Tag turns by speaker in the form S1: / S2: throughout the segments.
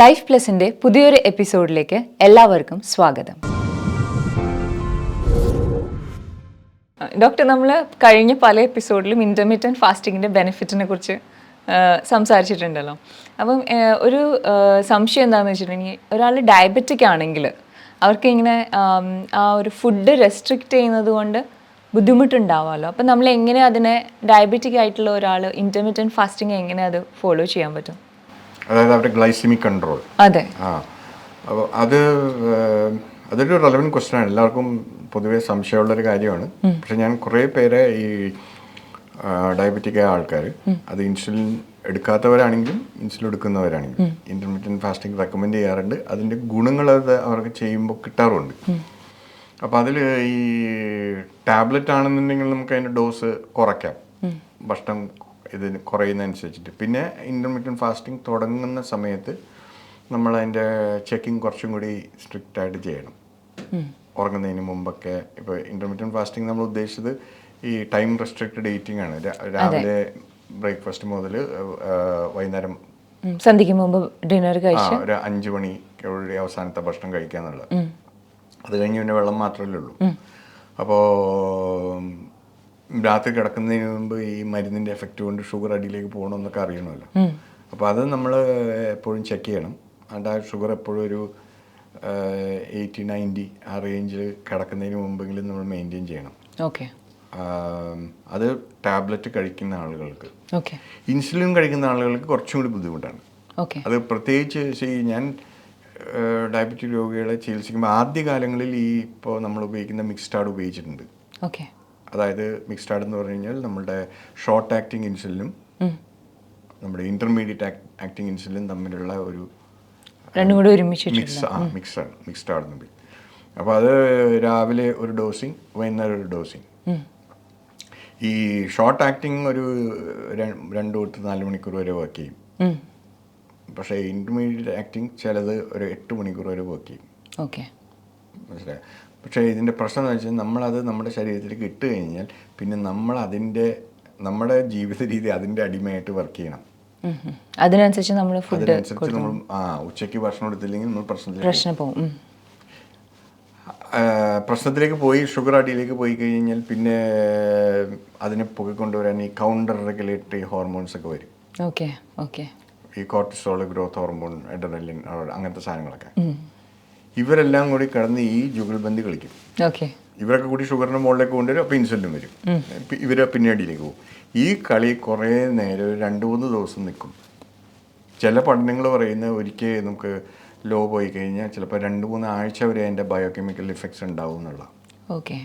S1: Life പ്ലസിന്റെ പുതിയൊരു എപ്പിസോഡിലേക്ക് എല്ലാവർക്കും സ്വാഗതം. ഡോക്ടർ നമ്മൾ കഴിഞ്ഞ പല എപ്പിസോഡിലും ഇന്റർമീഡിയൻ ഫാസ്റ്റിങ്ങിന്റെ ബെനിഫിറ്റിനെ കുറിച്ച് സംസാരിച്ചിട്ടുണ്ടല്ലോ. അപ്പം ഒരു സംശയം എന്താണെന്ന് വെച്ചിട്ടുണ്ടെങ്കിൽ ഒരാൾ ഡയബറ്റിക് ആണെങ്കിൽ അവർക്ക് ഇങ്ങനെ ആ ഒരു ഫുഡ് റെസ്ട്രിക്റ്റ് ചെയ്യുന്നത് കൊണ്ട് ബുദ്ധിമുട്ടുണ്ടാവാമല്ലോ. അപ്പം നമ്മൾ എങ്ങനെ അതിനെ ഡയബറ്റിക് ആയിട്ടുള്ള ഒരാൾ ഇന്റർമീഡിയൻ ഫാസ്റ്റിംഗ് എങ്ങനെ അത് ഫോളോ ചെയ്യാൻ പറ്റും?
S2: അതായത് അവരുടെ ഗ്ലൈസിമിക് കൺട്രോൾ.
S1: അതെ.
S2: ആ. അപ്പോൾ അത് അതൊരു റെലവന്റ് ക്വസ്റ്റ്യൻ ആണ്. എല്ലാവർക്കും പൊതുവെ സംശയമുള്ളൊരു കാര്യമാണ്. പക്ഷെ ഞാൻ കുറേ പേരെ ഈ ഡയബറ്റിക് ആയ ആൾക്കാർ അത് ഇൻസുലിൻ എടുക്കാത്തവരാണെങ്കിലും ഇൻസുലിൻ എടുക്കുന്നവരാണെങ്കിലും ഇന്റർമീഡിയറ്റ് ഫാസ്റ്റിംഗ് റെക്കമെൻഡ് ചെയ്യാറുണ്ട്. അതിന്റെ ഗുണങ്ങൾ അത് അവർക്ക് ചെയ്യുമ്പോൾ കിട്ടാറുണ്ട്. അപ്പോൾ അതിൽ ഈ ടാബ്ലറ്റ് ആണെന്നുണ്ടെങ്കിൽ നമുക്ക് അതിന്റെ ഡോസ് കുറയ്ക്കാം. ഭക്ഷണം ഇതിന് കുറയുന്നതനുസരിച്ചിട്ട്. പിന്നെ ഇന്റർമീഡിയറ്റ് ഫാസ്റ്റിംഗ് തുടങ്ങുന്ന സമയത്ത് നമ്മൾ അതിന്റെ ചെക്കിങ് കുറച്ചും കൂടി സ്ട്രിക്റ്റ് ആയിട്ട് ചെയ്യണം. ഉറങ്ങുന്നതിന് മുമ്പൊക്കെ ഇപ്പോൾ ഇന്റർമീഡിയറ്റ് ഫാസ്റ്റിംഗ് നമ്മൾ ഉദ്ദേശിച്ചത് ഈ ടൈം റെസ്ട്രിക്റ്റഡ് ഈറ്റിംഗ് ആണ്. രാവിലെ ബ്രേക്ക്ഫാസ്റ്റ് മുതൽ വൈകുന്നേരം.
S1: സന്ധ്യയ്ക്ക് മുമ്പ് ഡിന്നർ കഴിച്ച്?
S2: ഒരു അഞ്ച് മണിക്കുള്ളിൽ അവസാനത്തെ ഭക്ഷണം കഴിക്കുക എന്നുള്ളത് അത് കഴിഞ്ഞ് പിന്നെ വെള്ളം മാത്രമല്ലേ ഉള്ളൂ. അപ്പോൾ രാത്രി കിടക്കുന്നതിന് മുമ്പ് ഈ മരുന്നിന്റെ എഫക്റ്റ് കൊണ്ട് ഷുഗർ അടിയിലേക്ക് പോകണമെന്നൊക്കെ അറിയണമല്ലോ. അപ്പോൾ അത് നമ്മൾ എപ്പോഴും ചെക്ക് ചെയ്യണം. അതുകൊണ്ട് ആ ഷുഗർ എപ്പോഴും ഒരു എയ്റ്റി നയന്റി ആ റേഞ്ചിൽ കിടക്കുന്നതിന് മുമ്പെങ്കിലും നമ്മൾ മെയിന്റെയിൻ ചെയ്യണം.
S1: ഓക്കെ
S2: അത് ടാബ്ലറ്റ് കഴിക്കുന്ന ആളുകൾക്ക്.
S1: ഓക്കെ
S2: ഇൻസുലിൻ കഴിക്കുന്ന ആളുകൾക്ക് കുറച്ചും കൂടി ബുദ്ധിമുട്ടാണ്.
S1: ഓക്കെ
S2: അത് പ്രത്യേകിച്ച് see, ഞാൻ ഡയബറ്റിക് രോഗികളെ ചികിത്സിക്കുമ്പോൾ ആദ്യകാലങ്ങളിൽ ഈ ഇപ്പോൾ നമ്മൾ ഉപയോഗിക്കുന്ന മിക്സ്ഡ് ഉപയോഗിച്ചിട്ടുണ്ട്.
S1: ഓക്കെ
S2: അതായത് മിക്സ്ഡ് എന്ന് പറഞ്ഞു കഴിഞ്ഞാൽ നമ്മുടെ ഷോർട്ട് ആക്ടിങ് ഇൻസുലിനും നമ്മുടെ ഇന്റർമീഡിയറ്റ് ആക്ടിങ് ഇൻസുലിനും തമ്മിലുള്ള ഒരു
S1: രണ്ടും കൂടി ഒരുമിച്ചിട്ട്
S2: മിക്സ് ആ മിക്സാണ് മിക്സ്ഡ് പറയും അപ്പോൾ അത് രാവിലെ ഒരു ഡോസിങ് വൈകുന്നേരം ഒരു ഡോസിങ് ഈ ഷോർട്ട് ആക്ടിങ് ഒരു രണ്ടു തൊട്ട് നാല് മണിക്കൂർ വരെ വർക്ക് ചെയ്യും. പക്ഷേ ഇന്റർമീഡിയറ്റ് ആക്ടിങ് ചിലത് ഒരു എട്ട് മണിക്കൂർ വരെ വർക്ക് ചെയ്യും.
S1: ഓക്കെ.
S2: മനസ്സിലായോ? പക്ഷേ ഇതിന്റെ പ്രശ്നം എന്ന് വെച്ചാൽ നമ്മളത് നമ്മുടെ ശരീരത്തിലേക്ക് ഇട്ട് കഴിഞ്ഞാൽ പിന്നെ നമ്മൾ അതിന്റെ നമ്മുടെ ജീവിത രീതി അതിന്റെ അടിമയായിട്ട് വർക്ക് ചെയ്യണം.
S1: അതിനനുസരിച്ച് നമ്മൾ ഫുഡ്
S2: അതിനനുസരിച്ച് നമ്മൾ ആ ഉച്ചയ്ക്ക് ഭക്ഷണം എടുത്തില്ലെങ്കിൽ നമ്മൾ പ്രശ്നത്തിലേക്ക്
S1: പ്രശ്നം പോകും.
S2: പ്രശ്നത്തിലേക്ക് പോയി ഷുഗർ അടിയിലേക്ക് പോയി കഴിഞ്ഞാൽ പിന്നെ അതിനെ പൊക്കിക്കൊണ്ടുവരാൻ ഈ കൗണ്ടർ റെഗുലേറ്ററി ഹോർമോൺസ് ഒക്കെ വരും.
S1: ഓക്കെ ഓക്കെ
S2: ഈ കോർട്ടിസോൾ ഗ്രോത്ത് ഹോർമോൺ എഡറലിൻ അങ്ങനത്തെ സാധനങ്ങളൊക്കെ. ഇവരെല്ലാം കൂടി കിടന്ന് ഈ ജുഗൽബന്ദി കളിക്കും.
S1: ഓക്കെ.
S2: ഇവരൊക്കെ കൂടി ഷുഗറിന് മുകളിലേക്ക് കൊണ്ടുവരും അപ്പോൾ ഇൻസുലിനും വരും. ഇവർ പിന്നടിയിലേക്ക് പോകും. ഈ കളി കുറേ നേരം രണ്ട് മൂന്ന് ദിവസം നിൽക്കും. ചില പഠനങ്ങൾ പറയുന്ന ഒരിക്കൽ നമുക്ക് ലോ പോയി കഴിഞ്ഞാൽ ചിലപ്പോൾ രണ്ട് മൂന്ന് ആഴ്ച വരെ അതിന്റെ ബയോകെമിക്കൽ ഇഫക്ട്സ് ഉണ്ടാവും എന്നുള്ള.
S1: ഓക്കെ.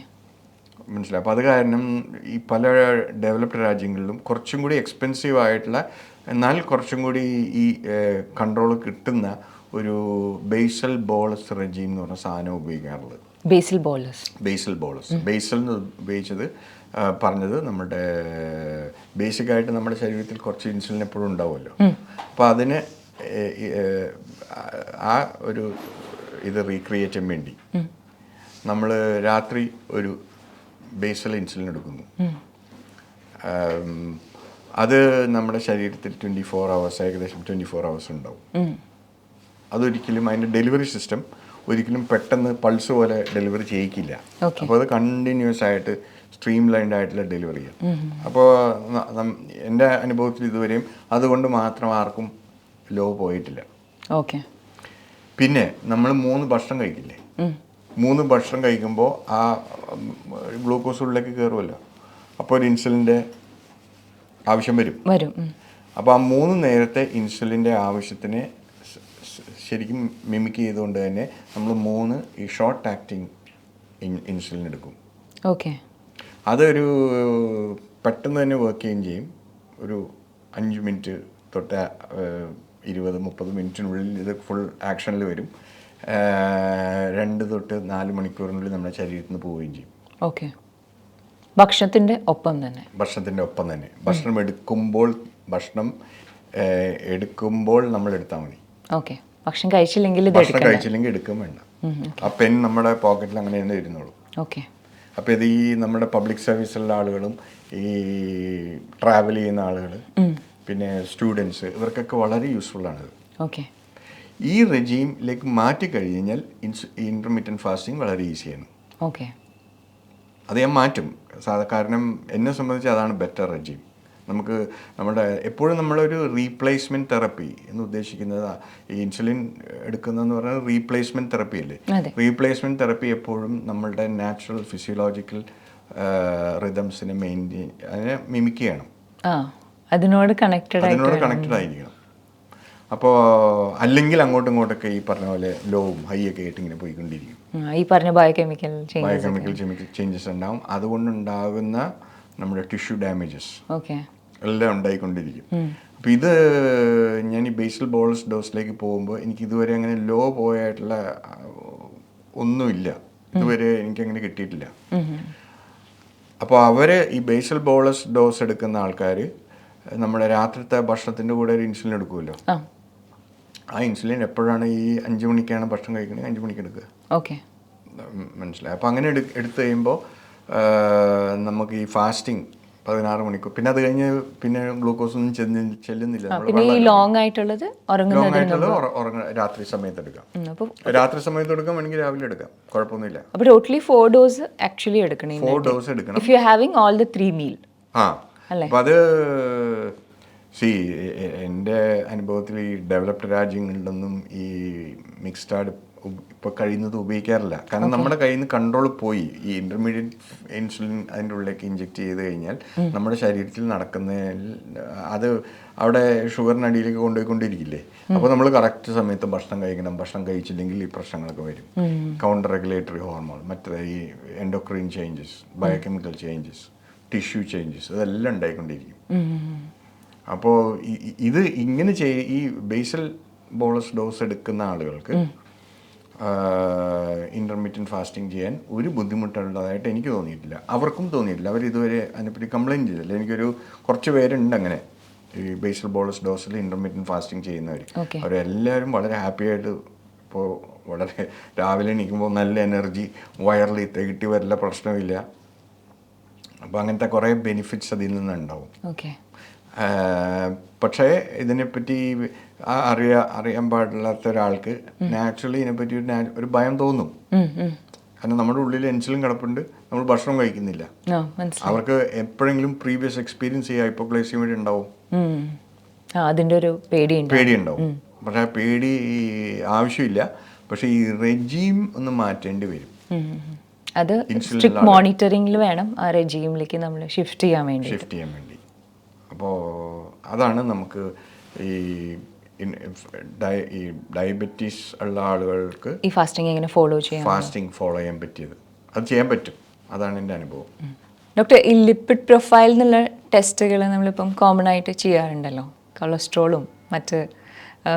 S2: മനസ്സിലായി? അപ്പോൾ അത് കാരണം ഈ പല ഡെവലപ്ഡ് രാജ്യങ്ങളിലും കുറച്ചും കൂടി എക്സ്പെൻസീവ് ആയിട്ടുള്ള എന്നാൽ കുറച്ചും കൂടി ഈ കൺട്രോൾ കിട്ടുന്ന ഒരു ബേസൽ ബോളസ് റെജീം എന്ന് പറഞ്ഞ സാധനം ഉപയോഗിക്കാറുള്ളത്.
S1: Basal bolus.
S2: Basal bolus. Basal എന്ന് ഉപയോഗിച്ചത് പറഞ്ഞത് നമ്മുടെ ബേസിക് ആയിട്ട് നമ്മുടെ ശരീരത്തിൽ കുറച്ച് ഇൻസുലിൻ എപ്പോഴും ഉണ്ടാവുമല്ലോ. അപ്പോൾ അതിന് ആ ഒരു ഇത് റീക്രിയേറ്റ് ചെയ്യാൻ വേണ്ടി നമ്മൾ രാത്രി ഒരു ബേസൽ ഇൻസുലിൻ എടുക്കുന്നു. അത് നമ്മുടെ ശരീരത്തിൽ ട്വന്റി ഫോർ അവേഴ്സ് ഏകദേശം ട്വന്റി ഫോർ അവേഴ്സ് ഉണ്ടാവും. അതൊരിക്കലും അതിന്റെ ഡെലിവറി സിസ്റ്റം ഒരിക്കലും പെട്ടെന്ന് പൾസ് പോലെ ഡെലിവറി ചെയ്യിക്കില്ല. അപ്പോൾ അത് കണ്ടിന്യൂസ് ആയിട്ട് സ്ട്രീം ലൈൻഡ് ആയിട്ടുള്ള ചെയ്യും. അപ്പോൾ എന്റെ അനുഭവത്തിൽ ഇതുവരെയും അതുകൊണ്ട് മാത്രം ആർക്കും ലോ പോയിട്ടില്ല.
S1: ഓക്കെ.
S2: പിന്നെ നമ്മൾ മൂന്ന് ഭക്ഷണം കഴിക്കില്ലേ? മൂന്ന് ഭക്ഷണം കഴിക്കുമ്പോൾ ആ ഗ്ലൂക്കോസ് ഉള്ളിലേക്ക് കയറുമല്ലോ. അപ്പോൾ ഒരു ഇൻസുലിന്റെ ആവശ്യം വരും.
S1: വരും
S2: അപ്പോൾ ആ മൂന്ന് നേരത്തെ ഇൻസുലിന്റെ ആവശ്യത്തിന് ശരിക്കും മിമിക് ചെയ്തുകൊണ്ട് തന്നെ നമ്മൾ മൂന്ന് ഈ ഷോർട്ട് ആക്ടിങ് ഇൻസുലിൻ എടുക്കും.
S1: ഓക്കെ
S2: അതൊരു പെട്ടെന്ന് തന്നെ വർക്ക് ചെയ്യുകയും ചെയ്യും. ഒരു അഞ്ച് മിനിറ്റ് തൊട്ട് ഇരുപത് മുപ്പത് മിനിറ്റിനുള്ളിൽ ഇത് ഫുൾ ആക്ഷനിൽ വരും. രണ്ട് തൊട്ട് നാല് മണിക്കൂറിനുള്ളിൽ നമ്മുടെ ശരീരത്തിൽ നിന്ന് പോവുകയും ചെയ്യും.
S1: ഓക്കെ ഭക്ഷണത്തിന്റെ ഒപ്പം തന്നെ.
S2: ഭക്ഷണത്തിന്റെ ഒപ്പം തന്നെ. ഭക്ഷണം എടുക്കുമ്പോൾ ഭക്ഷണം എടുക്കുമ്പോൾ നമ്മൾ എടുത്താൽ മതി.
S1: ഓക്കെ ഭക്ഷണം കഴിച്ചില്ലെങ്കിൽ ഇത്
S2: ഭക്ഷണം
S1: എടുക്കണം
S2: കഴിച്ചില്ലെങ്കിൽ എടുക്കും വേണ്ട. ആ പെൻ നമ്മുടെ പോക്കറ്റിൽ അങ്ങനെ തന്നെ ഇരുന്നോളൂ.
S1: ഓക്കെ.
S2: അപ്പോൾ ഇത് ഈ നമ്മുടെ പബ്ലിക് സർവീസിലുള്ള ആളുകളും ഈ ട്രാവൽ ചെയ്യുന്ന ആളുകൾ പിന്നെ സ്റ്റുഡൻസ് ഇവർക്കൊക്കെ വളരെ യൂസ്ഫുൾ ആണ്
S1: ഓക്കെ.
S2: ഈ റെജീമിലേക്ക് മാറ്റി കഴിഞ്ഞാൽ ഇൻസ് ഫാസ്റ്റിംഗ് വളരെ ഈസിയാണ്.
S1: ഓക്കെ.
S2: അത് ഞാൻ മാറ്റും. കാരണം എന്നെ സംബന്ധിച്ച് അതാണ് ബെറ്റർ റെജീം. നമുക്ക് നമ്മുടെ എപ്പോഴും നമ്മളൊരു റീപ്ലേസ്മെന്റ് തെറപ്പി എന്ന് ഉദ്ദേശിക്കുന്നത്. ഈ ഇൻസുലിൻ എടുക്കുന്നതെന്ന് പറഞ്ഞാൽ റീപ്ലേസ്മെന്റ് തെറപ്പി അല്ലേ?
S1: റീപ്ലേസ്മെന്റ്
S2: റീപ്ലേസ്മെന്റ് തെറപ്പി എപ്പോഴും നമ്മളുടെ നാച്ചുറൽ ഫിസിയോളജിക്കൽ റിതംസിനെ മെയിന്റെയിൻ അതിനെ മിമിക് ചെയ്യണം.
S1: അതിനോട് കണക്റ്റഡ്
S2: അതിനോട് കണക്റ്റഡ് ആയിരിക്കണം. അപ്പോൾ അല്ലെങ്കിൽ അങ്ങോട്ടും ഇങ്ങോട്ടൊക്കെ ഈ പറഞ്ഞ പോലെ ലോവും ഹൈ ഒക്കെ ആയിട്ട് ഇങ്ങനെ പോയിക്കൊണ്ടിരിക്കും.
S1: ഈ പറഞ്ഞ ബയോകെമിക്കൽ
S2: ബയോകെമിക്കൽ കെമിക്കൽ ചേഞ്ചസ് ഉണ്ടാവും. അതുകൊണ്ടുണ്ടാകുന്ന നമ്മുടെ ടിഷ്യൂ ഡാമേജസ്
S1: ഓക്കെ
S2: എല്ലാം ഉണ്ടായിക്കൊണ്ടിരിക്കും. അപ്പം ഇത് ഞാൻ ഈ ബേസിൽ ബോൾസ് ഡോസിലേക്ക് പോകുമ്പോൾ എനിക്ക് ഇതുവരെ അങ്ങനെ ലോ പോയായിട്ടുള്ള ഒന്നുമില്ല. ഇതുവരെ എനിക്ക് അങ്ങനെ കിട്ടിയിട്ടില്ല അപ്പോൾ അവർ ഈ ബേസൽ ബോളസ് ഡോസ് എടുക്കുന്ന ആൾക്കാർ നമ്മുടെ രാത്രിത്തെ ഭക്ഷണത്തിന്റെ കൂടെ ഒരു ഇൻസുലിൻ എടുക്കുമല്ലോ?
S1: ആ.
S2: ഇൻസുലിൻ എപ്പോഴാണ് ഈ അഞ്ച് മണിക്കാണ് ഭക്ഷണം കഴിക്കണമെങ്കിൽ അഞ്ച് മണിക്ക് എടുക്കുക.
S1: ഓക്കെ.
S2: മനസ്സിലായി. അപ്പോൾ അങ്ങനെ എടുത്ത് എടുത്തു കഴിയുമ്പോൾ നമുക്ക് ഈ ഫാസ്റ്റിംഗ് പതിനാറ് മണിക്കൂർ. പിന്നെ അത് കഴിഞ്ഞ് പിന്നെ ഗ്ലൂക്കോസ് ഒന്നും ചെല്ലുന്നില്ല.
S1: പിന്നെ ഈ ലോങ് ആയിട്ടുള്ളത്
S2: ലോങ് ആയിട്ടുള്ളത് ഉറങ്ങ രാത്രി സമയത്ത് എടുക്കാം. രാത്രി സമയത്ത് എടുക്കാം വേണമെങ്കിൽ രാവിലെ എടുക്കാം. കുഴപ്പമൊന്നുമില്ല.
S1: അപ്പോൾ ടോട്ടലി ഫോർ ഡോസ് ആക്ച്വലി എടുക്കണേ
S2: ഫോർ ഡോസ് എടുക്കണം.
S1: If you having all the three meal
S2: ആ? അപ്പം അത് സി എന്റെ അനുഭവത്തിൽ ഈ ഡെവലപ്ഡ് രാജ്യങ്ങളിലൊന്നും ഈ മിക്സ്ഡ് ഇപ്പോൾ കഴിയുന്നത് ഉപയോഗിക്കാറില്ല. കാരണം നമ്മുടെ കയ്യിൽ നിന്ന് കൺട്രോൾ പോയി. ഈ ഇന്റർമീഡിയറ്റ് ഇൻസുലിൻ അതിന്റെ ഉള്ളിലേക്ക് ഇഞ്ചെക്ട് ചെയ്ത് കഴിഞ്ഞാൽ നമ്മുടെ ശരീരത്തിൽ നടക്കുന്ന അത് അവിടെ ഷുഗറിനടിയിലേക്ക് കൊണ്ടുപോയിക്കൊണ്ടിരിക്കില്ലേ? അപ്പോൾ നമ്മൾ കറക്റ്റ് സമയത്ത് ഭക്ഷണം കഴിക്കണം. ഭക്ഷണം കഴിച്ചില്ലെങ്കിൽ ഈ പ്രശ്നങ്ങളൊക്കെ വരും. കൗണ്ടർ റെഗുലേറ്ററി ഹോർമോൺ മറ്റേ ഈ endocrine changes biochemical changes tissue changes ഇതെല്ലാം ഉണ്ടായിക്കൊണ്ടിരിക്കും. അപ്പോൾ ഇത് ഇങ്ങനെ ചെയ് ഈ ബേസൽ ബോളസ് ഡോസ് എടുക്കുന്ന ആളുകൾക്ക് ഇന്റർമീഡിയറ്റ് ഫാസ്റ്റിംഗ് ചെയ്യാൻ ഒരു ബുദ്ധിമുട്ടുള്ളതായിട്ട് എനിക്ക് തോന്നിയിട്ടില്ല. അവർക്കും തോന്നിയിട്ടില്ല. അവർ ഇതുവരെ അതിനെപ്പറ്റി കംപ്ലയിന്റ് ചെയ്തില്ല. എനിക്കൊരു കുറച്ച് പേരുണ്ട് അങ്ങനെ. ഈ ബേസൽ ബോളസ് ഡോസിൽ ഇന്റർമീഡിയറ്റ് ഫാസ്റ്റിംഗ് ചെയ്യുന്നവർ. അവരെല്ലാവരും വളരെ ഹാപ്പി ആയിട്ട് ഇപ്പോൾ വളരെ രാവിലെ എണീക്കുമ്പോൾ നല്ല എനർജി വയറിൽ തികട്ടി വരില്ല പ്രശ്നമില്ല. അപ്പോൾ അങ്ങനത്തെ കുറേ ബെനിഫിറ്റ്സ് അതിൽ നിന്നുണ്ടാവും. പക്ഷേ ഇതിനെപ്പറ്റി അറിയാ അറിയാൻ പാടില്ലാത്ത ഒരാൾക്ക് നാച്ചുറലി ഇതിനെപ്പറ്റി ഒരു ഒരു ഭയം തോന്നും. കാരണം നമ്മുടെ ഉള്ളിൽ എൻസിലും കിടപ്പുണ്ട് നമ്മൾ ഭക്ഷണം കഴിക്കുന്നില്ല. അവർക്ക് എപ്പോഴെങ്കിലും പ്രീവിയസ് എക്സ്പീരിയൻസ് ഈ ഹൈപ്പോഗ്ലൈസിയമി ഉണ്ടാവും.
S1: അതിന്റെ അതിന്റെ ഒരു പേടിയുണ്ട്
S2: പേടിയുണ്ടാവും. പക്ഷേ ആ പേടി ആവശ്യമില്ല. പക്ഷെ ഈ റെജീം ഒന്ന് മാറ്റേണ്ടി വരും.
S1: അത് മോണിറ്ററിംഗിൽ വേണം ആ റെജീമിലേക്ക് നമ്മൾ ഷിഫ്റ്റ് ചെയ്യാൻ വേണ്ടി
S2: ഷിഫ്റ്റ് ചെയ്യാൻ വേണ്ടി. അപ്പോൾ അതാണ് നമുക്ക് ഈ ഈ ഡയബറ്റീസ് ഉള്ള ആളുകൾക്ക്
S1: ഈ ഫാസ്റ്റിംഗ് എങ്ങനെ ഫോളോ ചെയ്യാം
S2: ഫാസ്റ്റിംഗ് ഫോളോ ചെയ്യാൻ പറ്റിയത്. അത് ചെയ്യാൻ പറ്റും. അതാണ് എന്റെ അനുഭവം.
S1: ഡോക്ടർ ഈ ലിപ്പിഡ് പ്രൊഫൈൽ എന്നുള്ള ടെസ്റ്റുകൾ നമ്മളിപ്പം കോമൺ ആയിട്ട് ചെയ്യാറുണ്ടല്ലോ. കൊളസ്ട്രോളും മറ്റ്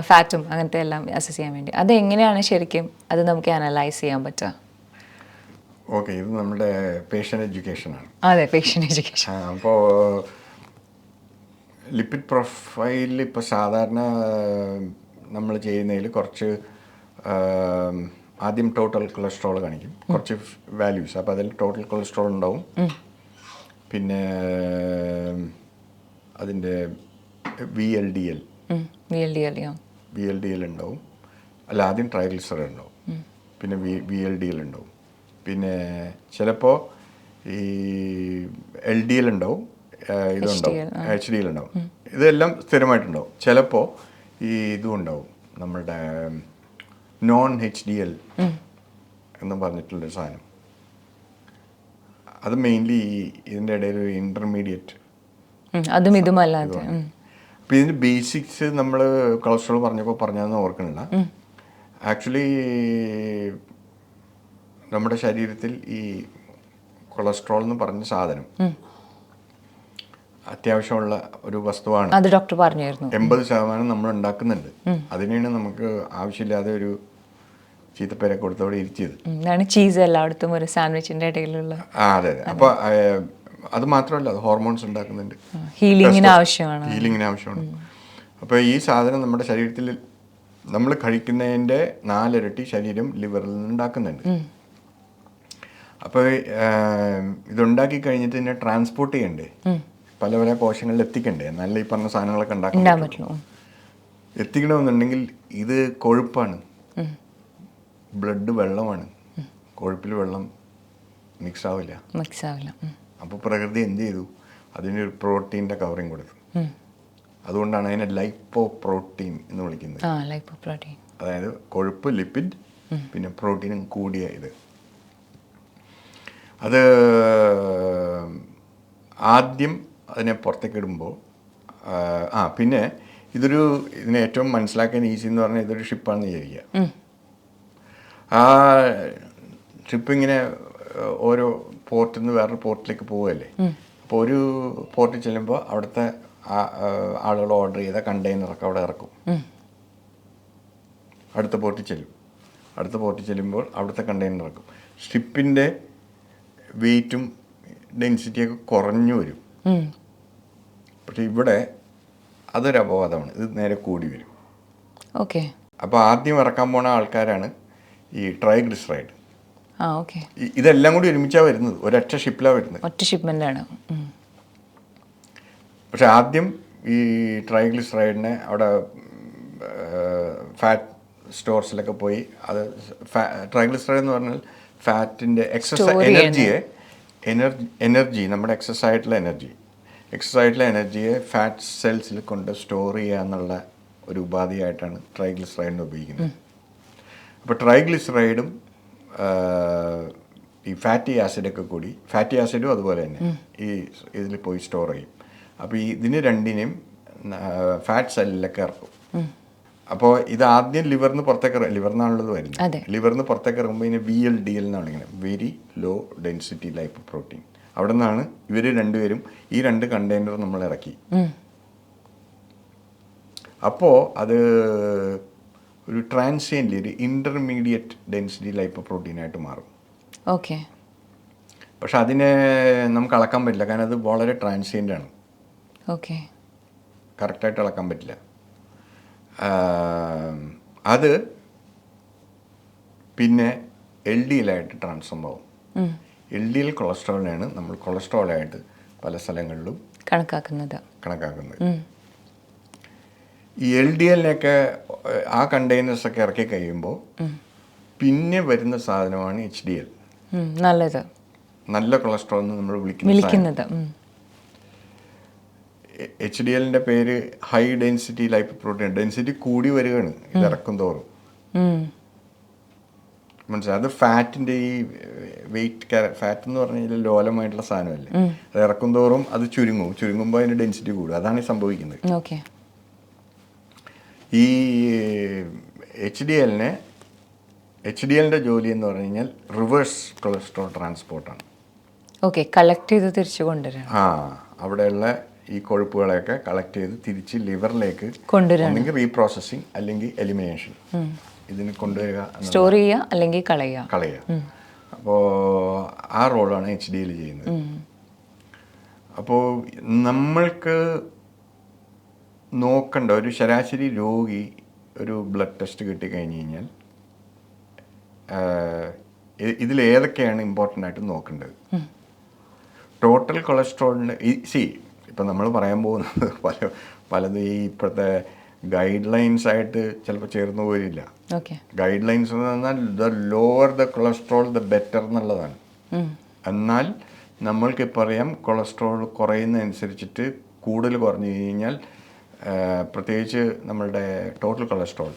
S1: ഫാറ്റും അങ്ങനത്തെ എല്ലാം അസസ് ചെയ്യാൻ വേണ്ടി. അത് എങ്ങനെയാണ് ശരിക്കും അത് നമുക്ക് അനലൈസ് ചെയ്യാൻ പറ്റുക
S2: ഓക്കെ ഇത് നമ്മുടെ പേഷ്യന്റ് എഡ്യൂക്കേഷനാണ്.
S1: അതെ പേഷ്യൻ എഡ്യൂക്കേഷൻ.
S2: അപ്പോൾ ലിപ്പിഡ് പ്രൊഫൈലിൽ ഇപ്പോൾ സാധാരണ നമ്മൾ ചെയ്യുന്നതിൽ കുറച്ച് ആദ്യം ടോട്ടൽ കൊളസ്ട്രോൾ കാണിക്കും. കുറച്ച് വാല്യൂസ് അപ്പോൾ അതിൽ ടോട്ടൽ കൊളസ്ട്രോൾ ഉണ്ടാവും. പിന്നെ അതിന്റെ V L D L
S1: V L D L
S2: V L D L ഉണ്ടാവും. അല്ല ആദ്യം ട്രൈഗ്ലിസറൈഡ് ഉണ്ടാവും. പിന്നെ V V L D L ഉണ്ടാവും. പിന്നെ ചിലപ്പോൾ ഈ എൽ ഡി എൽ ഉണ്ടാവും. ഇതുണ്ടാവും. എച്ച് ഉണ്ടാവും. ഇതെല്ലാം സ്ഥിരമായിട്ടുണ്ടാവും. ചിലപ്പോൾ ഈ ഇതും ഉണ്ടാവും. നമ്മുടെ നോൺ എച്ച് ഡി എൽ എന്ന് പറഞ്ഞിട്ടുള്ളൊരു സാധനം. അത് മെയിൻലി ഇതിന്റെ ഇടയിൽ ഒരു ഇന്റർമീഡിയറ്റ്
S1: അതും ഇതുമല്ലാതെ.
S2: അപ്പം ഇതിന്റെ ബേസിക്സ് നമ്മൾ കൊളസ്ട്രോൾ പറഞ്ഞപ്പോൾ പറഞ്ഞതെന്ന് ഓർക്കുന്നില്ല. ആക്ച്വലി നമ്മുടെ ശരീരത്തിൽ ഈ കൊളസ്ട്രോൾ എന്ന് പറഞ്ഞ സാധനം അത്യാവശ്യമുള്ള ഒരു വസ്തുവാണ്.
S1: അത് ഡോക്ടർ പറഞ്ഞായിരുന്നു.
S2: എൺപത് ശതമാനം നമ്മൾ ഉണ്ടാക്കുന്നുണ്ട്. അതിനാണ് നമുക്ക് ആവശ്യമില്ലാതെ ഒരു ചീത്തപ്പേരെ കൊടുത്തവിടെ
S1: ഇരിച്ചത്. ഇതാണ് ചീസ് എല്ലായിടത്തും ഒരു സാൻഡ്വിച്ചിന്റെ ഇടയിലുള്ള.
S2: ആ അതെ അതെ. അപ്പോൾ അത് മാത്രമല്ല അത് ഹോർമോൺസ് ഉണ്ടാക്കുന്നുണ്ട്.
S1: ഹീലിംഗിന് ആവശ്യമാണ്.
S2: ഹീലിങ്ങിന് ആവശ്യമാണ്. അപ്പോൾ ഈ സാധനം നമ്മുടെ ശരീരത്തിൽ നമ്മൾ കഴിക്കുന്നതിന്റെ നാലിരട്ടി ശരീരം ലിവറിൽ നിന്ന് ഉണ്ടാക്കുന്നുണ്ട്. അപ്പോൾ ഇതുണ്ടാക്കി കഴിഞ്ഞിട്ട് ഇതിനെ ട്രാൻസ്പോർട്ട് ചെയ്യണ്ടേ? പല പല കോശങ്ങളിൽ എത്തിക്കണ്ടേ? നല്ല ഈ പറഞ്ഞ സാധനങ്ങളൊക്കെ ഉണ്ടാക്കാൻ
S1: പറ്റുള്ളൂ.
S2: എത്തിക്കണമെന്നുണ്ടെങ്കിൽ ഇത് കൊഴുപ്പാണ്. ബ്ലഡ് വെള്ളമാണ്. കൊഴുപ്പിൽ വെള്ളം മിക്സ് ആവില്ല
S1: മിക്സ് ആവില്ല അപ്പൊ
S2: അപ്പോൾ പ്രകൃതി എന്ത് ചെയ്തു? അതിനൊരു പ്രോട്ടീന്റെ കവറിങ് കൊടുത്തു. അതുകൊണ്ടാണ് അതിനെ ലൈപ്പോ പ്രോട്ടീൻ എന്ന് വിളിക്കുന്നത്. അതായത് കൊഴുപ്പ് ലിപ്പിഡ് പിന്നെ പ്രോട്ടീനും കൂടിയ ഇത്. അത് ആദ്യം അതിനെ പുറത്തേക്ക് ഇടുമ്പോൾ ആ പിന്നെ ഇതൊരു ഇതിനെ ഏറ്റവും മനസ്സിലാക്കാൻ ഈസി എന്ന് പറഞ്ഞാൽ ഇതൊരു ഷിപ്പാണെന്ന് വിചാരിക്കുക. ആ ഷിപ്പ് ഇങ്ങനെ ഓരോ പോർട്ടിൽ നിന്ന് വേറൊരു പോർട്ടിലേക്ക് പോവുകയല്ലേ? അപ്പോൾ ഒരു പോർട്ടിൽ ചെല്ലുമ്പോൾ അവിടുത്തെ ആളുകൾ ഓർഡർ ചെയ്ത കണ്ടെയ്നറൊക്കെ അവിടെ ഇറക്കും. അടുത്ത പോർട്ടിൽ ചെല്ലും. അടുത്ത പോർട്ടിൽ ചെല്ലുമ്പോൾ അവിടുത്തെ കണ്ടെയ്നർ ഇറക്കും. ഷിപ്പിന്റെ വെയിറ്റും ഡെൻസിറ്റിയൊക്കെ കുറഞ്ഞു വരും. പക്ഷേ ഇവിടെ അതൊരു അപവാദമാണ്. ഇത് നേരെ കൂടി വരും.
S1: ഓക്കെ.
S2: അപ്പോൾ ആദ്യം ഇറക്കാൻ പോണ ആൾക്കാരാണ് ഈ ട്രൈഗ്ലിസറൈഡ്.
S1: ആ ഓക്കെ.
S2: ഇതെല്ലാം കൂടി ഒരുമിച്ചാണ് വരുന്നത്? ഒരൊറ്റ ഷിപ്പിലാണ് വരുന്നത്?
S1: ഒറ്റ ഷിപ്മെന്റ് ആണ്
S2: പക്ഷെ ആദ്യം ഈ ട്രൈഗ്ലിസറൈഡിനെ അവിടെ ഫാറ്റ് സ്റ്റോർസിലൊക്കെ പോയി അത് ട്രൈഗ്ലിസറൈഡ് എന്ന് പറഞ്ഞാൽ ഫാറ്റിന്റെ എക്സസ് എനർജിയെ എനർജി എനർജി നമ്മുടെ എക്സസ് ആയിട്ടുള്ള എനർജി എക്സസ് ആയിട്ടുള്ള എനർജിയെ ഫാറ്റ് സെൽസിൽ കൊണ്ട് സ്റ്റോർ ചെയ്യുക എന്നുള്ള ഒരു ഉപാധിയായിട്ടാണ് ട്രൈഗ്ലിസറൈഡിനെ ഉപയോഗിക്കുന്നത്. അപ്പോൾ ട്രൈഗ്ലിസറൈഡും ഈ ഫാറ്റി ആസിഡൊക്കെ കൂടി ഫാറ്റി ആസിഡും അതുപോലെ തന്നെ ഈ ഇതിൽ പോയി സ്റ്റോർ ചെയ്യും. അപ്പോൾ ഈ ഇതിന് രണ്ടിനെയും ഫാറ്റ് സെല്ലിലൊക്കെ ഇറക്കും. അപ്പോൾ ഇത് ആദ്യം ലിവറിന് പുറത്തേക്ക് ലിവറിനാണുള്ളത്. വരുന്നത്. ലിവറിന് പുറത്തേക്ക് ഇറങ്ങുമ്പോൾ ഇതിന് വി എൽ ഡി എൽ എന്നാണ് വിളിക്കുന്നത് very low density lipoprotein അവിടെ നിന്നാണ് ഇവർ രണ്ടുപേരും ഈ രണ്ട് കണ്ടെയ്നർ നമ്മൾ ഇറക്കി. അപ്പോൾ അത് ഒരു ട്രാൻസിയന്റ് ഒരു ഇന്റർമീഡിയറ്റ് ഡെൻസിറ്റി ലൈപ്പ് പ്രോട്ടീനായിട്ട് മാറും.
S1: ഓക്കെ.
S2: പക്ഷെ അതിനെ നമുക്ക് അളക്കാൻ പറ്റില്ല. കാരണം അത് വളരെ ട്രാൻസിയന്റ് ആണ്.
S1: ഓക്കെ.
S2: കറക്റ്റായിട്ട് അളക്കാൻ പറ്റില്ല. അത് പിന്നെ എൽ ഡി എല്ലായിട്ട് ട്രാൻസ്ഫോം ആവും. എൽ ഡി എൽ കൊളസ്ട്രോളിനെയാണ് നമ്മൾ കൊളസ്ട്രോളായിട്ട് പല സ്ഥലങ്ങളിലും
S1: കണക്കാക്കുന്നത്.
S2: കണക്കാക്കുന്നത്. ഈ എൽ ഡി എല്ലിനൊക്കെ ആ കണ്ടെയ്നേഴ്സ് ഒക്കെ ഇറക്കി കഴിയുമ്പോൾ പിന്നെ വരുന്ന സാധനമാണ് എച്ച് ഡി എൽ.
S1: നല്ലത്.
S2: നല്ല കൊളസ്ട്രോൾ എന്ന് നമ്മൾ.
S1: വിളിക്കുന്നത്.
S2: എച്ച് ഡി എല്ലിന്റെ പേര് high density lipoprotein density കൂടി വരികയാണ് ഇത് ഇറക്കും തോറും.
S1: മനസ്സിലായത്
S2: മനസ്സിലായി? അത് ഫാറ്റിന്റെ ഈ വെയിറ്റ് ഫാറ്റ് എന്ന് പറഞ്ഞു കഴിഞ്ഞാൽ ലോലമായിട്ടുള്ള സാധനമല്ലേ? അത് ഇറക്കും തോറും അത് ചുരുങ്ങും. ചുരുങ്ങുമ്പോൾ അതിന്റെ ഡെൻസിറ്റി കൂടും. അതാണ് ഈ സംഭവിക്കുന്നത്. ഈ എച്ച് ഡി എല്ലിനെ എച്ച് ഡി എല്ലിന്റെ ജോലി എന്ന് പറഞ്ഞു കഴിഞ്ഞാൽ റിവേഴ്സ് കൊളസ്ട്രോൾ ട്രാൻസ്പോർട്ടാണ്
S1: ഓക്കെ കളക്ട് ചെയ്ത് തിരിച്ചു കൊണ്ടുവരാം
S2: ആ അവിടെയുള്ള ഈ കൊഴുപ്പുകളെയൊക്കെ കളക്ട് ചെയ്ത് തിരിച്ച് ലിവറിലേക്ക് ഒന്നെങ്കിൽ റീപ്രോസസ്സിങ് അല്ലെങ്കിൽ എലിമിനേഷൻ ഇതിന് കൊണ്ടുവരിക
S1: സ്റ്റോർ ചെയ്യുക അല്ലെങ്കിൽ കളയുക.
S2: കളയുക. അപ്പോൾ ആ റോളാണ് എച്ച് ഡിയിൽ ചെയ്യുന്നത്. അപ്പോൾ നമ്മൾക്ക് നോക്കേണ്ട ഒരു ശരാശരി രോഗി ഒരു ബ്ലഡ് ടെസ്റ്റ് കിട്ടിക്കഴിഞ്ഞ് കഴിഞ്ഞാൽ ഇതിൽ ഏതൊക്കെയാണ് ഇമ്പോർട്ടന്റ് ആയിട്ട് നോക്കേണ്ടത്? ടോട്ടൽ കൊളസ്ട്രോളിന് സി ഇപ്പം നമ്മൾ പറയാൻ പോകുന്നത് പല പലതും ഈ ഇപ്പോഴത്തെ ഗൈഡ് ലൈൻസ് ആയിട്ട് ചിലപ്പോൾ ചേർന്ന് പോരില്ല ഗൈഡ് ലൈൻസ് എന്ന് പറഞ്ഞാൽ the lower the cholesterol the better എന്നുള്ളതാണ്. എന്നാൽ നമ്മൾക്കിപ്പോൾ അറിയാം കൊളസ്ട്രോൾ കുറയുന്നതനുസരിച്ചിട്ട് കൂടുതൽ കുറഞ്ഞു കഴിഞ്ഞാൽ പ്രത്യേകിച്ച് നമ്മളുടെ ടോട്ടൽ കൊളസ്ട്രോൾ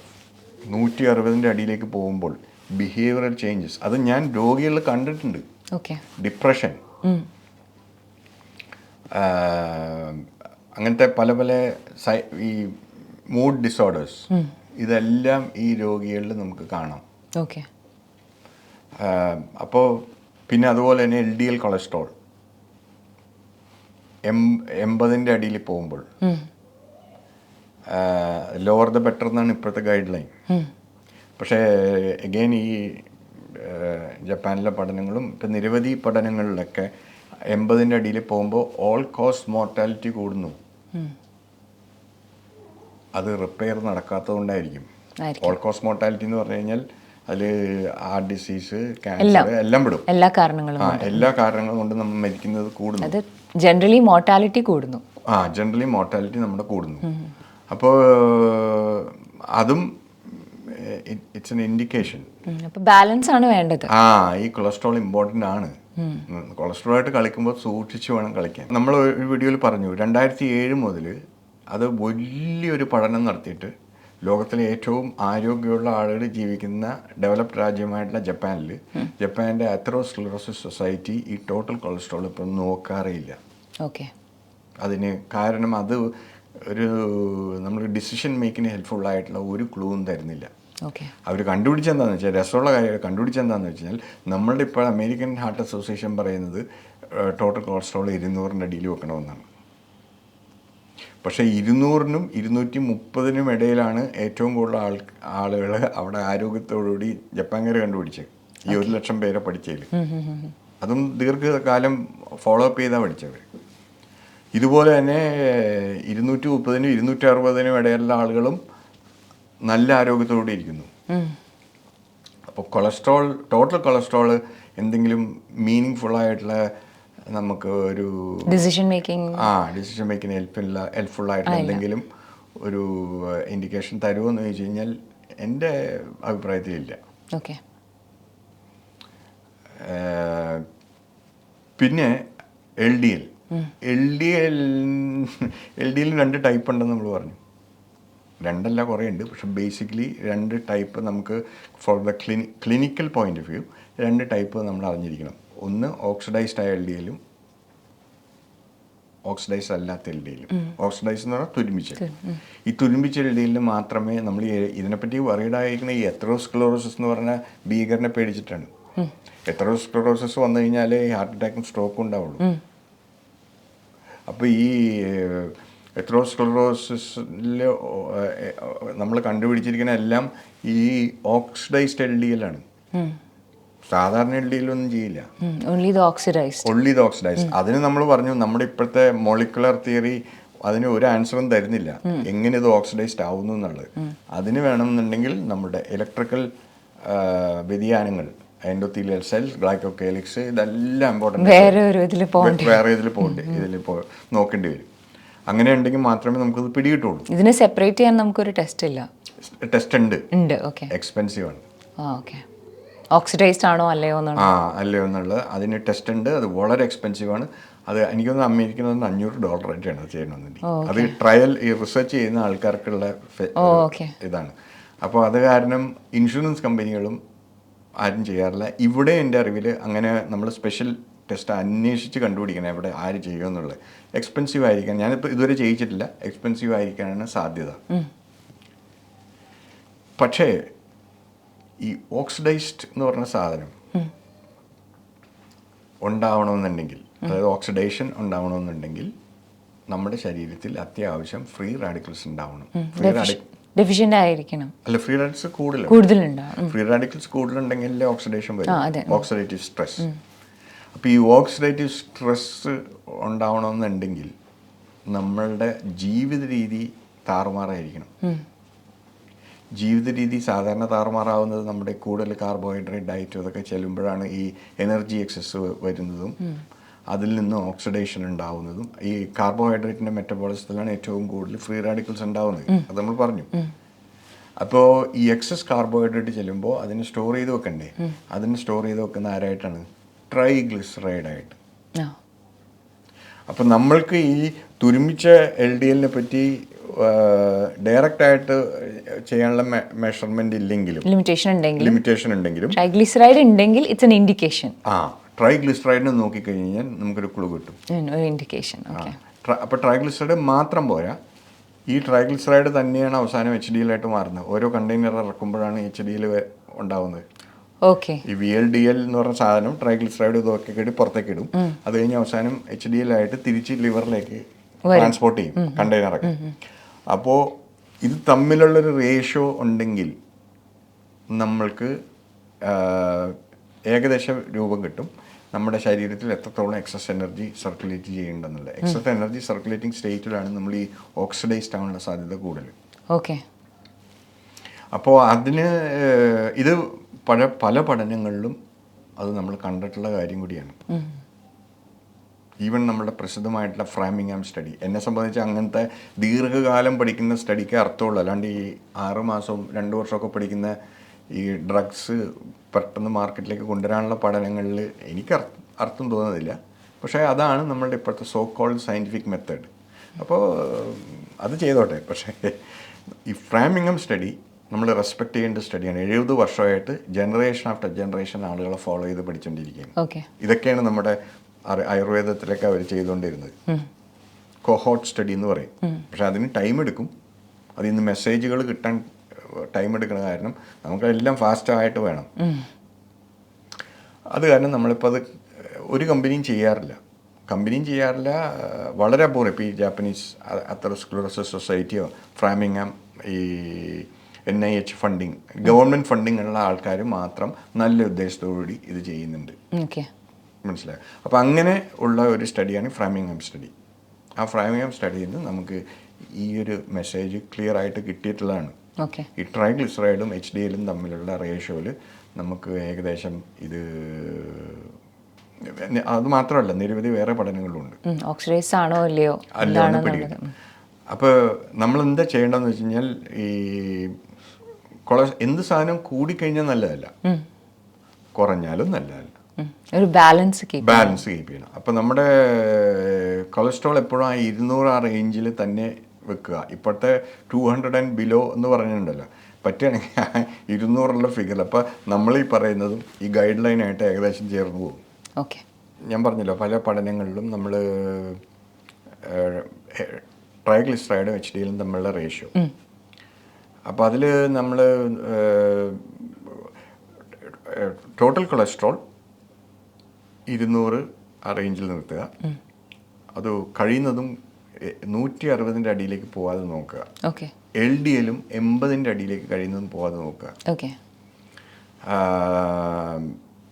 S2: നൂറ്റി അറുപതിന്റെ അടിയിലേക്ക് പോകുമ്പോൾ ബിഹേവിയറൽ ചേഞ്ചസ് അത് ഞാൻ രോഗികളിൽ കണ്ടിട്ടുണ്ട്.
S1: ഓക്കെ
S2: ഡിപ്രഷൻ അങ്ങനത്തെ പല പല സൈ ഈ മൂഡ് ഡിസോർഡേഴ്സ് ഇതെല്ലാം ഈ രോഗികളിൽ നമുക്ക് കാണാം.
S1: ഓക്കെ.
S2: അപ്പോൾ പിന്നെ അതുപോലെ തന്നെ എൽ ഡി എൽ കൊളസ്ട്രോൾ എം എൺപതിന്റെ അടിയിൽ പോകുമ്പോൾ. ലോവർ ദ ബെറ്റർ എന്നാണ് ഇപ്പോഴത്തെ ഗൈഡ് ലൈൻ പക്ഷേ എഗെയിൻ ഈ ജപ്പാനിലെ പഠനങ്ങളും ഇപ്പം നിരവധി പഠനങ്ങളിലൊക്കെ എൺപതിന്റെ അടിയിൽ പോകുമ്പോൾ ഓൾ കോസ് മോർട്ടാലിറ്റി കൂടുന്നു. അത് റിപ്പയർ നടക്കാത്തതുകൊണ്ടായിരിക്കും. ഓൾ കോസ് മോർട്ടാലിറ്റി എന്ന് പറഞ്ഞു കഴിഞ്ഞാൽ അതിൽ ഹാർട്ട് ഡിസീസ് ക്യാൻസർ എല്ലാം. പെടും.
S1: എല്ലാ കാരണങ്ങളും
S2: എല്ലാ കാരണങ്ങളും കൊണ്ട് നമ്മൾ മരിക്കുന്നത് കൂടുന്നു.
S1: അത് ജനറലി മോർട്ടാലിറ്റി കൂടുന്നു.
S2: ആ ജനറലി മോർട്ടാലിറ്റി നമ്മുടെ കൂടുന്നു. അപ്പോൾ അതും ഇറ്റ്സ് എൻ ഇൻഡിക്കേഷൻ
S1: ബാലൻസ് ആണ് വേണ്ടത്.
S2: ആ ഈ കൊളസ്ട്രോൾ ഇമ്പോർട്ടന്റ് ആണ്. കൊളസ്ട്രോൾ ആയിട്ട് കളിക്കുമ്പോൾ സൂക്ഷിച്ച് വേണം കളിക്കാൻ. നമ്മൾ ഒരു വീഡിയോയിൽ പറഞ്ഞു രണ്ടായിരത്തി ഏഴ് മുതൽ അത് വലിയൊരു പഠനം നടത്തിയിട്ട് ലോകത്തിലെ ഏറ്റവും ആരോഗ്യമുള്ള ആളുകൾ ജീവിക്കുന്ന ഡെവലപ്ഡ് രാജ്യമായിട്ടുള്ള ജപ്പാനിൽ ജപ്പാന്റെ അത്രോസ്ക്ലറോസിസ് സൊസൈറ്റി ഈ ടോട്ടൽ കൊളസ്ട്രോൾ ഇപ്പം നോക്കാറേയില്ല.
S1: ഓക്കെ.
S2: അതിന് കാരണം അത് ഒരു നമ്മൾ ഡിസിഷൻ മേക്കിന് ഹെൽപ്ഫുൾ ആയിട്ടുള്ള ഒരു ക്ലൂവും തരുന്നില്ല. അവർ കണ്ടുപിടിച്ചെന്താണെന്ന് വെച്ചാൽ രസമുള്ള കാര്യം കണ്ടുപിടിച്ചെന്താണെന്ന് വെച്ചാൽ നമ്മളുടെ ഇപ്പോൾ അമേരിക്കൻ ഹാർട്ട് അസോസിയേഷൻ പറയുന്നത് ടോട്ടൽ കൊളസ്ട്രോൾ ഇരുന്നൂറിന്റെ അടിയിൽ വെക്കണമെന്നാണ്. പക്ഷേ ഇരുന്നൂറിനും ഇരുന്നൂറ്റി മുപ്പതിനും ഇടയിലാണ് ഏറ്റവും കൂടുതൽ ആൾ ആളുകൾ അവിടെ ആരോഗ്യത്തോടുകൂടി ജപ്പാൻകാർ കണ്ടുപിടിച്ചത് ഈ ഒരു ലക്ഷം പേരെ പഠിച്ചതിൽ അതും ദീർഘകാലം ഫോളോ അപ്പ് ചെയ്താൽ പഠിച്ചവർ ഇതുപോലെ തന്നെ ഇരുന്നൂറ്റി മുപ്പതിനും ഇരുന്നൂറ്റി അറുപതിനും ഇടയിലുള്ള ആളുകളും നല്ല ആരോഗ്യത്തോടെ ഇരിക്കുന്നു. അപ്പോൾ കൊളസ്ട്രോൾ ടോട്ടൽ കൊളസ്ട്രോൾ എന്തെങ്കിലും മീനിങ് ഫുൾ ആയിട്ടുള്ള നമുക്ക് ഒരു
S1: ഡിസിഷൻ മേക്കിംഗ്
S2: ആ ഡിസിഷൻ മേക്കിംഗ് ഹെൽപ്പില്ല ഹെൽപ്ഫുൾ ആയിട്ടുള്ള എന്തെങ്കിലും ഒരു ഇൻഡിക്കേഷൻ തരുമോ എന്ന് ചോദിച്ചു കഴിഞ്ഞാൽ എന്റെ അഭിപ്രായത്തിലില്ല
S1: ഓക്കെ
S2: പിന്നെ L D L. L D L L D L രണ്ട് ടൈപ്പ് ഉണ്ടെന്ന് നമ്മൾ പറഞ്ഞു. രണ്ടല്ല കുറേ ഉണ്ട് പക്ഷെ ബേസിക്കലി രണ്ട് ടൈപ്പ് നമുക്ക് for the clini clinical point of view രണ്ട് ടൈപ്പ് നമ്മൾ അറിഞ്ഞിരിക്കണം. ഒന്ന് ഓക്സിഡൈസ്ഡ് ആയ എൽ ഡി എല്ലും ഓക്സിഡൈസ് അല്ലാത്ത എൽ ഡി എല്ലും ഓക്സിഡൈസ് എന്ന് പറഞ്ഞാൽ തുരുമ്പിച്ച് ഈ തുരുമ്പിച്ച എൽ ഡി എല്ലിൽ മാത്രമേ നമ്മൾ ഇതിനെപ്പറ്റി വറീഡായിരിക്കുന്ന ഈ എത്രോസ്ക്ലോറോസിസ് എന്ന് പറഞ്ഞ ഭീകരനെ പേടിച്ചിട്ടാണ്. എത്രോസ്ക്ലോറോസിസ് വന്നു കഴിഞ്ഞാൽ ഈ ഹാർട്ട് അറ്റാക്കും സ്ട്രോക്കും ഉണ്ടാവുള്ളൂ. അപ്പോൾ ഈ എത്രോസ്ക്ലറോസിസിൽ നമ്മൾ കണ്ടുപിടിച്ചിരിക്കുന്ന എല്ലാം ഈ ഓക്സിഡൈസ്ഡ് എൽ ഡി എല്ലാണ് സാധാരണ എൽ ഡി ഒന്നും ചെയ്യില്ല.
S1: ഓൺലി ദ ഓക്സിഡൈസ്ഡ്
S2: ഓക്സിഡൈസ് അതിന് നമ്മൾ പറഞ്ഞു നമ്മുടെ ഇപ്പോഴത്തെ മോളിക്കുലർ തിയറി അതിന് ഒരു ആൻസറും തരുന്നില്ല. എങ്ങനെ ഇത് ഓക്സിഡൈസ്ഡ് ആവുന്നു എന്നുള്ളത്. അതിന് വേണമെന്നുണ്ടെങ്കിൽ നമ്മുടെ ഇലക്ട്രിക്കൽ വ്യതിയാനങ്ങൾ എൻഡോത്തീലിയൽ സെൽസ് ഗ്ലൈക്കോകേലിക്സ് ഇതെല്ലാം ഇമ്പോർട്ടന്റ്
S1: വേറെ ഒരു ഇതിൽ പോകണ്ട
S2: വേറെ ഇതിൽ പോകണ്ടേ ഇതിൽ പോ നോക്കേണ്ടി വരും. അങ്ങനെ ഉണ്ടെങ്കിൽ മാത്രമേ നമുക്കത് പിടികിട്ടുള്ളൂ.
S1: ഇതിനെ സെപ്പറേറ്റ് ചെയ്യാൻ നമുക്കൊരു ടെസ്റ്റ് ഇല്ല.
S2: ടെസ്റ്റ് ഉണ്ട്.
S1: ഉണ്ട് ഓക്കെ
S2: എക്സ്പെൻസീവ് ആണ്.
S1: ഓക്കെ ഓക്സിഡൈസ്ഡ് ആണോ അല്ലയോ
S2: ആ അല്ലയോ എന്നുള്ളത്. അതിന് ടെസ്റ്റ് ഉണ്ട്. അത് വളരെ എക്സ്പെൻസീവ് ആണ്. അത് എനിക്കൊന്ന് അമേരിക്കയിൽ നിന്ന് അഞ്ഞൂറ് ഡോളർ ആയിട്ടാണ് ചെയ്യണമെന്നുണ്ടെങ്കിൽ അത് ട്രയൽ ഈ റിസർച്ച് ചെയ്യുന്ന ആൾക്കാർക്കുള്ള ഇതാണ്. അപ്പോൾ അത് കാരണം ഇൻഷുറൻസ് കമ്പനികളും ആരും ചെയ്യാറില്ല. ഇവിടെ എന്റെ അറിവിൽ അങ്ങനെ നമ്മൾ സ്പെഷ്യൽ ടെസ്റ്റ് അന്വേഷിച്ച് കണ്ടുപിടിക്കണം എവിടെ ആര് ചെയ്യുമെന്നുള്ളത്. എക്സ്പെൻസീവ് ആയിരിക്കാൻ ഞാനിപ്പോൾ ഇതുവരെ ചെയ്യിച്ചിട്ടില്ല. എക്സ്പെൻസീവ് ആയിരിക്കാനാണ് സാധ്യത. പക്ഷേ ഈ ഓക്സിഡൈസ്ഡ് എന്ന് പറഞ്ഞ സാധനം ഉണ്ടാവണമെന്നുണ്ടെങ്കിൽ അതായത് ഓക്സിഡേഷൻ ഉണ്ടാവണമെന്നുണ്ടെങ്കിൽ നമ്മുടെ ശരീരത്തിൽ അത്യാവശ്യം ഫ്രീ റാഡിക്കൽസ് ഉണ്ടാവണം. ഫ്രീ
S1: ഡെഫിഷ്യന്റ് ആയിരിക്കണം.
S2: അല്ല ഫ്രീ റാഡിക്കൽസ് കൂടുതൽ
S1: കൂടുതലുണ്ടാവും.
S2: ഫ്രീ റാഡിക്കൽസ് കൂടുതലുണ്ടെങ്കിൽ ഓക്സിഡേഷൻ വരും. ഓക്സിഡേറ്റീവ് സ്ട്രെസ് അപ്പോൾ ഈ ഓക്സിഡേറ്റീവ് സ്ട്രെസ് ഉണ്ടാവണമെന്നുണ്ടെങ്കിൽ നമ്മളുടെ ജീവിത രീതി താറുമാറായിരിക്കണം. ജീവിത രീതി സാധാരണ താറുമാറാവുന്നത് നമ്മുടെ കൂടുതൽ കാർബോഹൈഡ്രേറ്റ് ഡയറ്റും അതൊക്കെ ചെല്ലുമ്പോഴാണ് ഈ എനർജി എക്സസ് വരുന്നതും അതിൽ നിന്ന് ഓക്സിഡേഷൻ ഉണ്ടാവുന്നതും. ഈ കാർബോഹൈഡ്രേറ്റിന്റെ മെറ്റബോളിസത്തിലാണ് ഏറ്റവും കൂടുതൽ ഫ്രീ റാഡിക്കൽസ് ഉണ്ടാവുന്നത്. അത് നമ്മൾ പറഞ്ഞു. അപ്പോൾ ഈ എക്സസ് കാർബോഹൈഡ്രേറ്റ് ചെല്ലുമ്പോൾ അതിന് സ്റ്റോർ ചെയ്ത് വെക്കണ്ടേ? അതിന് സ്റ്റോർ ചെയ്ത് വെക്കുന്ന ആരായിട്ടാണ്? ട്രൈഗ്ലിസറൈഡ് ആയിട്ട്
S1: ആ.
S2: അപ്പം നമ്മൾക്ക് ഈ തുരുമിച്ച എൽ ഡി എല്ലിനെ പറ്റി ഡയറക്റ്റ് ആയിട്ട് ചെയ്യാനുള്ള മെഷർമെന്റ് ഇല്ലെങ്കിലും
S1: ലിമിറ്റേഷൻ ഉണ്ടെങ്കിൽ
S2: ലിമിറ്റേഷൻ ഉണ്ടെങ്കിലും
S1: ട്രൈഗ്ലിസറൈഡ് ഉണ്ടെങ്കിൽ ഇറ്റ്സ് എൻ ഇൻഡിക്കേഷൻ
S2: ആ ട്രൈഗ്ലിസറൈഡിനെ നോക്കിക്കഴിഞ്ഞാൽ നമുക്കൊരു ക്ലൂ കിട്ടും.
S1: ഇൻഡിക്കേഷൻ
S2: അപ്പോൾ ട്രൈഗ്ലിസറൈഡ് മാത്രം പോരാ. ഈ ട്രൈഗ്ലിസറൈഡ് തന്നെയാണ് അവസാനം എച്ച് ഡി എല്ലായിട്ട് മാറുന്നത്. ഓരോ കണ്ടെയ്നർ ഇറക്കുമ്പോഴാണ് എച്ച് ഡി എൽ ഉണ്ടാവുന്നത്. ഈ വി എൽ ഡി എൽ എന്ന് പറഞ്ഞ സാധനം ട്രൈഗ്ലിസറൈഡ് ഇതൊക്കെ കേട്ട് പുറത്തേക്ക് ഇടും. അത് കഴിഞ്ഞ് അവസാനം എച്ച് ഡി എൽ ആയിട്ട് തിരിച്ച് ലിവറിലേക്ക് ട്രാൻസ്പോർട്ട് ചെയ്യും കണ്ടെയ്നറൊക്കെ അപ്പോൾ ഇത് തമ്മിലുള്ളൊരു റേഷ്യോ ഉണ്ടെങ്കിൽ നമ്മൾക്ക് ഏകദേശ രൂപം കിട്ടും. നമ്മുടെ ശരീരത്തിൽ എത്രത്തോളം എക്സസ് എനർജി സർക്കുലേറ്റ് ചെയ്യേണ്ടെന്നുള്ളത്. എക്സസ് എനർജി സർക്കുലേറ്റിംഗ് സ്റ്റേറ്റിലാണ് നമ്മൾ ഈ ഓക്സിഡൈസ്ഡ് ആവാനുള്ള സാധ്യത കൂടുതൽ.
S1: ഓക്കെ.
S2: അപ്പോൾ അതിന് ഇത് പല പല പഠനങ്ങളിലും അത് നമ്മൾ കണ്ടിട്ടുള്ള കാര്യം കൂടിയാണ്. ഈവൻ നമ്മുടെ പ്രസിദ്ധമായിട്ടുള്ള ഫ്രാമിംഗ് ആം സ്റ്റഡി എന്നെ സംബന്ധിച്ച് അങ്ങനത്തെ ദീർഘകാലം പഠിക്കുന്ന സ്റ്റഡിക്ക് അർത്ഥമുള്ളൂ. അല്ലാണ്ട് ഈ ആറ് മാസവും രണ്ട് വർഷമൊക്കെ പഠിക്കുന്ന ഈ ഡ്രഗ്സ് പെട്ടെന്ന് മാർക്കറ്റിലേക്ക് കൊണ്ടുവരാനുള്ള പഠനങ്ങളിൽ എനിക്ക് അർത്ഥം അർത്ഥം തോന്നുന്നില്ല. പക്ഷേ അതാണ് നമ്മളുടെ ഇപ്പോഴത്തെ സോ കോൾഡ് സയന്റിഫിക് മെത്തേഡ് അപ്പോൾ അത് ചെയ്തോട്ടെ. പക്ഷേ ഈ ഫ്രാമിംഗം സ്റ്റഡി നമ്മൾ റെസ്പെക്ട് ചെയ്യേണ്ട സ്റ്റഡിയാണ് എഴുപത് വർഷമായിട്ട് ജനറേഷൻ ആഫ്റ്റർ ജനറേഷൻ ആളുകളെ ഫോളോ ചെയ്ത് പഠിച്ചുകൊണ്ടിരിക്കുകയാണ് ഇതൊക്കെയാണ് നമ്മുടെ ആയുർ- ആയുർവേദത്തിലൊക്കെ അവർ ചെയ്തുകൊണ്ടിരുന്നത് കൊഹോട്ട് സ്റ്റഡി എന്ന് പറയും. പക്ഷെ അതിന് ടൈം എടുക്കും. അതിൽ നിന്ന് മെസ്സേജുകൾ കിട്ടാൻ ടൈം എടുക്കുന്ന കാരണം നമുക്കെല്ലാം ഫാസ്റ്റായിട്ട് വേണം. അത് കാരണം നമ്മളിപ്പോൾ അത് ഒരു കമ്പനിയും ചെയ്യാറില്ല. കമ്പനിയും ചെയ്യാറില്ല വളരെ അപൂർവം. ഇപ്പോൾ ഈ ജാപ്പനീസ് അത്തറോസ്ക്ലോറോസിസ് സൊസൈറ്റിയോ ഫ്രാമിങ്ങം ഈ N I H funding government funding ഉള്ള ആൾക്കാർ മാത്രം നല്ല ഉദ്ദേശത്തോടുകൂടി ഇത് ചെയ്യുന്നുണ്ട്. മനസ്സിലായി? അപ്പോൾ അങ്ങനെ ഉള്ള ഒരു സ്റ്റഡിയാണ് ഫ്രാമിംഗം സ്റ്റഡി ആ ഫ്രാമിംഗം സ്റ്റഡിയിൽ നിന്ന് നമുക്ക് ഈ ഒരു മെസ്സേജ് ക്ലിയർ ആയിട്ട് കിട്ടിയിട്ടുള്ളതാണ്. ഈ ട്രൈഗ്ലിസറൈഡും എച്ച് ഡി എല്ലും തമ്മിലുള്ള റേഷ്യോയിൽ നമുക്ക് ഏകദേശം ഇത് അത് മാത്രമല്ല നിരവധി വേറെ പഠനങ്ങളുണ്ട്.
S1: ഓക്സിഡൈസ് ആണോ ഇല്ലയോ?
S2: അല്ല
S1: എന്താണ്
S2: പിടിക്കും അപ്പോൾ നമ്മൾ എന്താ ചെയ്യേണ്ടതെന്ന് വെച്ച് കഴിഞ്ഞാൽ ഈ കൊള എന്ത് സാധനം കൂടിക്കഴിഞ്ഞാൽ നല്ലതല്ല. കുറഞ്ഞാലും നല്ലതല്ല.
S1: ഒരു ബാലൻസ് കീപ്പ്
S2: ബാലൻസ് കീപ്പ് ചെയ്യണം. അപ്പോൾ നമ്മുടെ കൊളസ്ട്രോൾ എപ്പോഴും ആ ഇരുന്നൂറ് ആ റേഞ്ചിൽ തന്നെ വെക്കുക. ഇപ്പോഴത്തെ ടു ഹൺഡ്രഡ് ആൻഡ് ബിലോ എന്ന് പറഞ്ഞിട്ടുണ്ടല്ലോ. പറ്റുകയാണെങ്കിൽ ഇരുന്നൂറുള്ള ഫിഗർ അപ്പോൾ നമ്മൾ ഈ പറയുന്നതും ഈ ഗൈഡ് ലൈനായിട്ട് ഏകദേശം ചേർന്ന് പോകും.
S1: ഓക്കെ
S2: ഞാൻ പറഞ്ഞല്ലോ പല പഠനങ്ങളിലും നമ്മൾ ട്രൈഗ്ലിസ്ട്രൈഡും എച്ച് ഡിയിലും തമ്മിലുള്ള റേഷ്യോ അപ്പോൾ അതിൽ നമ്മൾ ടോട്ടൽ കൊളസ്ട്രോൾ ഇരുന്നൂറ് ആ റേഞ്ചിൽ നിർത്തുക. അത് കഴിയുന്നതും നൂറ്റി അറുപതിന്റെ അടിയിലേക്ക് പോവാതെ നോക്കുക.
S1: ഓക്കെ.
S2: എൽ ഡി എല്ലും എൺപതിന്റെ അടിയിലേക്ക് കഴിയുന്നതും പോവാതെ നോക്കുക.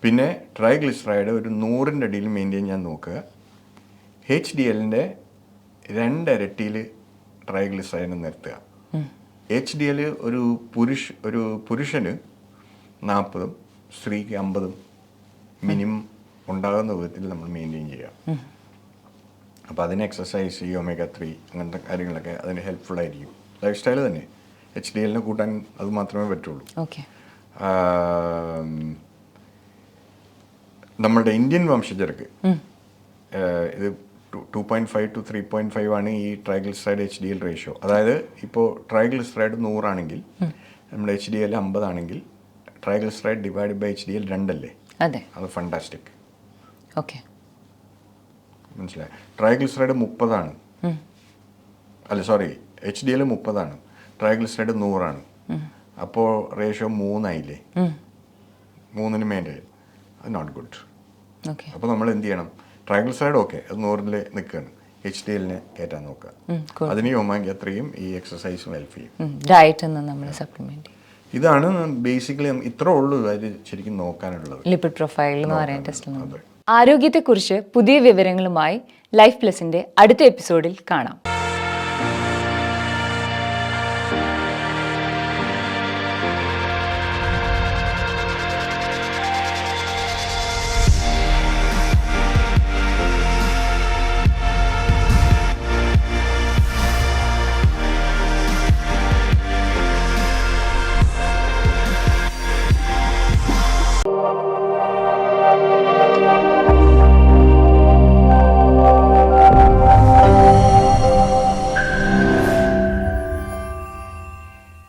S2: പിന്നെ ട്രൈഗ്ലിസറൈഡ് ഒരു നൂറിന്റെ അടിയിൽ മെയിന്റെയിൻ ചെയ്യാൻ നോക്കുക. എച്ച് ഡി എല്ലിന്റെ രണ്ടരട്ടിയിൽ ട്രൈഗ്ലിസറൈഡിനെ നിർത്തുക. എച്ച് ഡി എൽ ഒരു പുരുഷ ഒരു പുരുഷന് നാൽപ്പതും സ്ത്രീക്ക് അമ്പതും മിനിമം ഉണ്ടാകുന്ന വിധത്തിൽ നമ്മൾ മെയിന്റെയിൻ ചെയ്യുക. അപ്പോൾ അതിന് എക്സസൈസ് ഈ ഒമേഗ ത്രീ അങ്ങനത്തെ കാര്യങ്ങളൊക്കെ അതിന് ഹെൽപ്ഫുൾ ആയിരിക്കും. ലൈഫ് സ്റ്റൈൽ തന്നെ. എച്ച് ഡി എല്ലിനെ കൂട്ടാൻ അത് മാത്രമേ പറ്റുള്ളൂ. നമ്മളുടെ ഇന്ത്യൻ വംശജർക്ക് ഇത് two point five two three point five ആണ് ഈ triglyceride H D L ratio അതായത് ഇപ്പോൾ ട്രൈഗ്ലിസറൈഡ് നൂറാണെങ്കിൽ നമ്മുടെ H D L അമ്പതാണെങ്കിൽ triglyceride divide by H D L രണ്ടല്ലേ?
S1: അതെ.
S2: അത് ഫണ്ടാസ്റ്റിക്
S1: ഓക്കെ
S2: മനസ്സിലായി? ട്രൈഗ്ലിസറൈഡ് മുപ്പതാണ്. അല്ല സോറി എച്ച് ഡി എൽ മുപ്പതാണ്. ട്രൈഗ്ലിസറൈഡ് നൂറാണ്. അപ്പോൾ റേഷ്യോ മൂന്നായില്ലേ? മൂന്നിന് മേലെ അത് നോട്ട് ഗുഡ് അപ്പോൾ നമ്മൾ എന്ത് ചെയ്യണം? ട്രൈഗ്ലിസറൈഡ് ഓക്കെ അത് നൂറിൽ നിൽക്കുകയാണ് എച്ച് ഡി എല്ലിനെ കയറ്റാൻ നോക്കുക അതിന് അത്രയും ഈ എക്സസൈസും ഹെൽപ്പ് ചെയ്യും.
S1: ഡയറ്റ് നമ്മൾ സപ്ലിമെന്റ്
S2: ഇതാണ് ബേസിക്കലി ഇത്ര ഉള്ളൂ അതിൽ ശരിക്കും നോക്കാനുള്ളത്.
S1: ലിപിഡ് പ്രൊഫൈൽ എന്ന് പറയുന്ന ടെസ്റ്റിൽ ആരോഗ്യത്തെക്കുറിച്ച് പുതിയ വിവരങ്ങളുമായി ലൈഫ് പ്ലസിന്റെ അടുത്ത എപ്പിസോഡിൽ കാണാം.